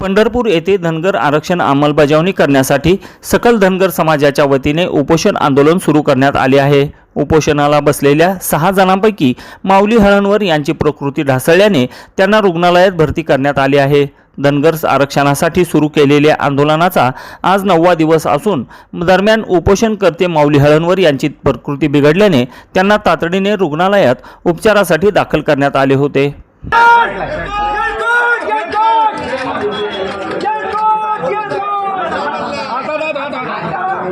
पंढरपूर येथे धनगर आरक्षण अंमलबजावणी करण्यासाठी सकल धनगर समाजाच्या वतीने उपोषण आंदोलन सुरू करण्यात आले आहे. उपोषणाला बसलेल्या सहा जणांपैकी माऊली हळणवर यांची प्रकृती ढासळल्याने त्यांना रुग्णालयात भरती करण्यात आले आहे. धनगर आरक्षणासाठी सुरू केलेल्या आंदोलनाचा आज नववा दिवस असून दरम्यान उपोषणकर्ते माऊली हळणवर यांची प्रकृती बिघडल्याने त्यांना तातडीने रुग्णालयात उपचारासाठी दाखल करण्यात आले होते.